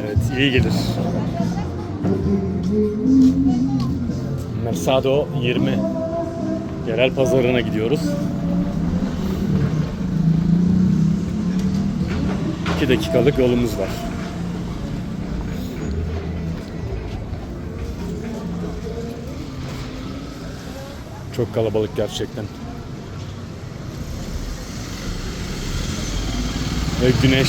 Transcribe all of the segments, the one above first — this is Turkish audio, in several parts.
Evet iyi gelir. Mersado 20 yerel pazarına gidiyoruz. 2 dakikalık yolumuz var. Çok kalabalık gerçekten. Ve güneş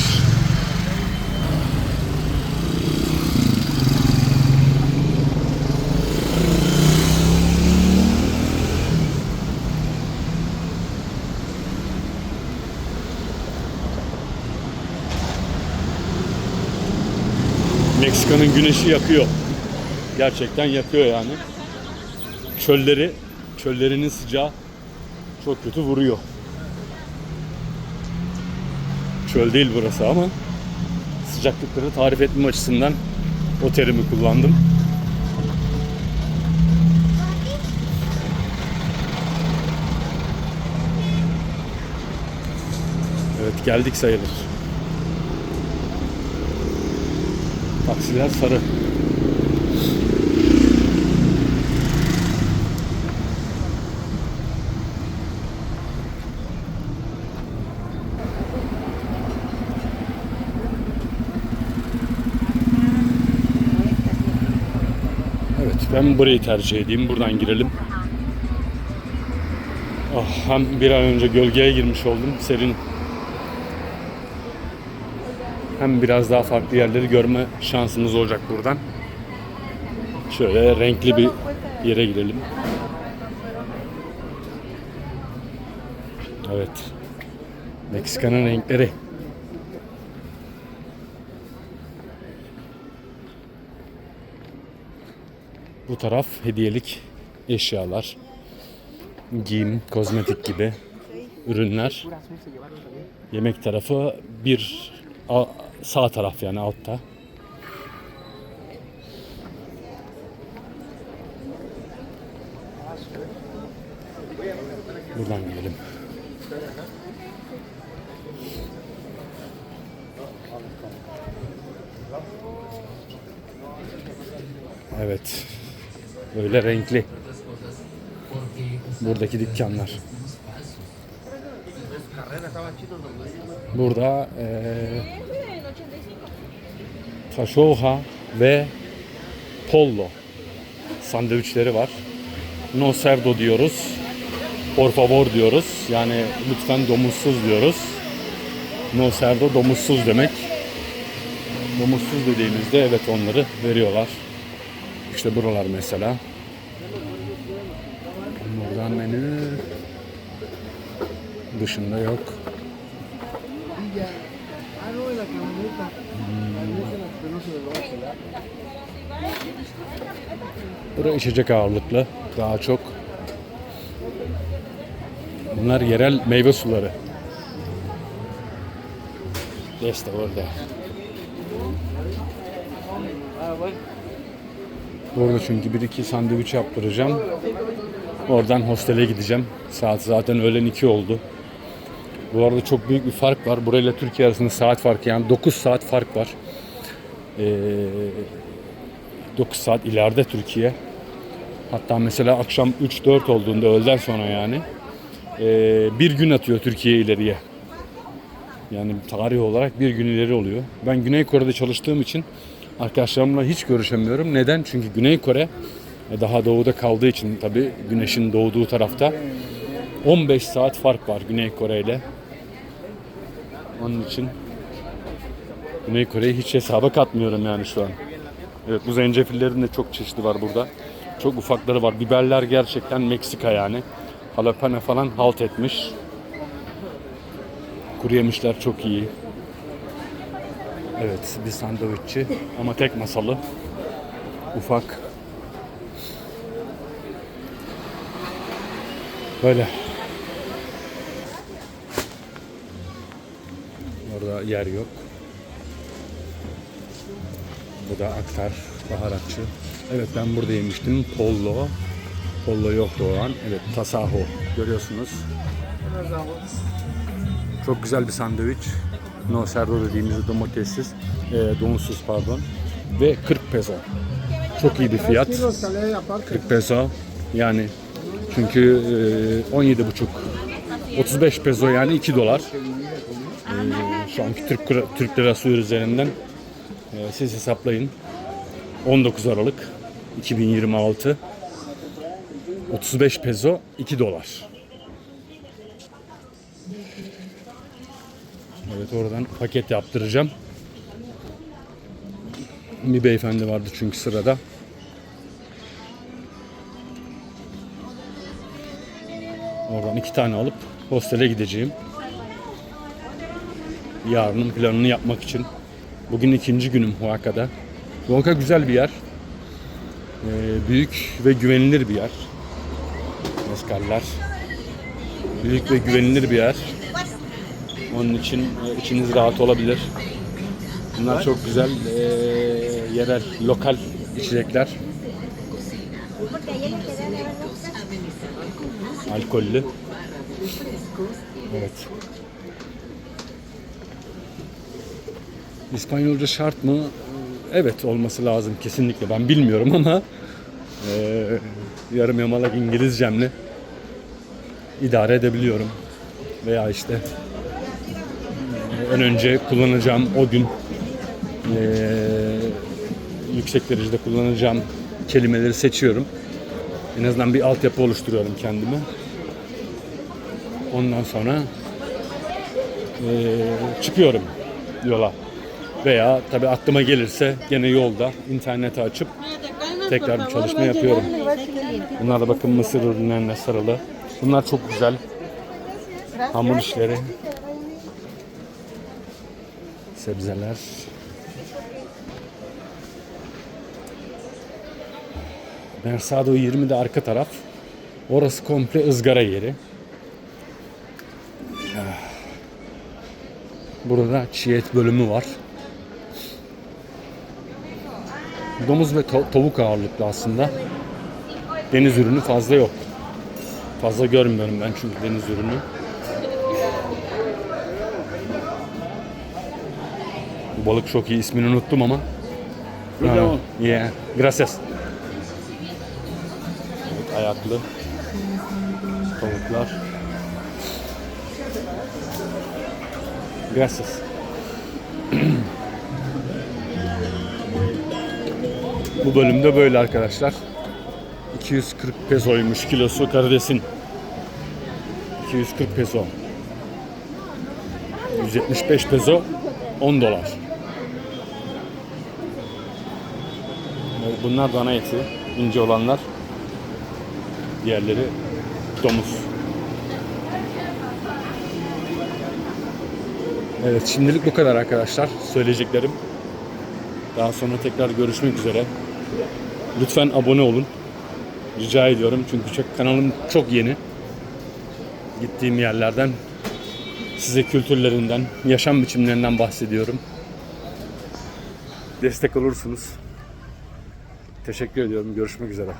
Meksika'nın güneşi yakıyor. Gerçekten yakıyor yani. Çölleri, çöllerinin sıcağı çok kötü vuruyor. Çöl değil burası ama sıcaklıkları tarif etmem açısından o terimi kullandım. Evet geldik sayılır. Taksiler sarı. Evet ben burayı tercih edeyim. Buradan girelim. Ah, hem bir an önce gölgeye girmiş oldum. Serin hem biraz daha farklı yerleri görme şansımız olacak buradan. Şöyle renkli bir yere girelim. Evet. Meksika'nın renkleri. Bu taraf hediyelik eşyalar, giyim, kozmetik gibi ürünler. Yemek tarafı bir sağ taraf yani altta. Buradan gidelim. Evet. Böyle renkli. Buradaki dükkanlar. Burada eee Taşoha ve Pollo sandviçleri var. No cerdo diyoruz. Por favor diyoruz. Yani lütfen domuzsuz diyoruz. No cerdo domuzsuz demek. Domuzsuz dediğimizde evet onları veriyorlar. İşte buralar mesela. Buradan menü dışında yok. Bura içecek ağırlıklı. Daha çok. Bunlar yerel meyve suları. İşte orada. Burada çünkü bir iki sandviç yaptıracağım. Oradan hostele gideceğim. Saat zaten öğlen 2 oldu. Bu arada çok büyük bir fark var. Burayla Türkiye arasında saat farkı yani 9 saat fark var. Ee, 9 saat ileride Türkiye. Hatta mesela akşam 3-4 olduğunda öğleden sonra yani ee, bir gün atıyor Türkiye ileriye. Yani tarih olarak bir gün ileri oluyor. Ben Güney Kore'de çalıştığım için arkadaşlarımla hiç görüşemiyorum. Neden? Çünkü Güney Kore e, daha doğuda kaldığı için tabii güneşin doğduğu tarafta 15 saat fark var Güney Kore ile. Onun için Güney Kore'yi hiç hesaba katmıyorum yani şu an. Evet bu zencefillerin de çok çeşidi var burada. Çok ufakları var. Biberler gerçekten Meksika yani. Jalapeno falan halt etmiş. Kuru yemişler çok iyi. Evet bir sandviççi ama tek masalı. Ufak. Böyle. Orada yer yok. Bu da aktar, baharatçı. Evet ben burada yemiştim. Pollo. Pollo yoktu o an. Evet tasaho. Görüyorsunuz. Çok güzel bir sandviç. No cerdo dediğimiz domatessiz, e, domuzsuz pardon. Ve 40 peso. Çok iyi bir fiyat. 40 peso. Yani çünkü e, 17,5 35 peso yani 2 dolar. E, şu anki Türk Türk lirası üzerinden e, siz hesaplayın. 19 Aralık 2026 35 peso 2 dolar. Evet oradan paket yaptıracağım. Bir beyefendi vardı çünkü sırada. Oradan iki tane alıp hostele gideceğim. Yarının planını yapmak için. Bugün ikinci günüm Huaca'da. Huaca güzel bir yer. Ee, büyük ve güvenilir bir yer. Mezcaller. Büyük ve güvenilir bir yer. Onun için e, içiniz rahat olabilir. Bunlar çok güzel e, yerel, lokal içecekler. Alkollü. Evet. İspanyolca şart mı? Evet olması lazım kesinlikle. Ben bilmiyorum ama e, yarım yamalak İngilizcemle idare edebiliyorum. Veya işte en önce kullanacağım o gün eee, yüksek derecede kullanacağım kelimeleri seçiyorum. En azından bir altyapı oluşturuyorum kendime. Ondan sonra eee, çıkıyorum yola. Veya tabi aklıma gelirse gene yolda interneti açıp tekrar bir çalışma yapıyorum. Bunlar da bakın mısır ürünlerine sarılı. Bunlar çok güzel. Hamur işleri. Sebzeler. Mersado 20'de arka taraf. Orası komple ızgara yeri. Burada çiğ bölümü var. Domuz ve ta- tavuk ağırlıklı aslında. Deniz ürünü fazla yok. Fazla görmüyorum ben çünkü deniz ürünü. Balık çok iyi. ismini unuttum ama. Ha, yeah. Gracias. Evet, ayaklı. Tavuklar. Gracias. Bu bölümde böyle arkadaşlar. 240 pesoymuş kilosu karidesin. 240 peso. 175 peso 10 dolar. Bunlar dana eti. ince olanlar. Diğerleri domuz. Evet şimdilik bu kadar arkadaşlar. Söyleyeceklerim. Daha sonra tekrar görüşmek üzere. Lütfen abone olun. Rica ediyorum çünkü çok, kanalım çok yeni. Gittiğim yerlerden size kültürlerinden, yaşam biçimlerinden bahsediyorum. Destek olursunuz. Teşekkür ediyorum. Görüşmek üzere.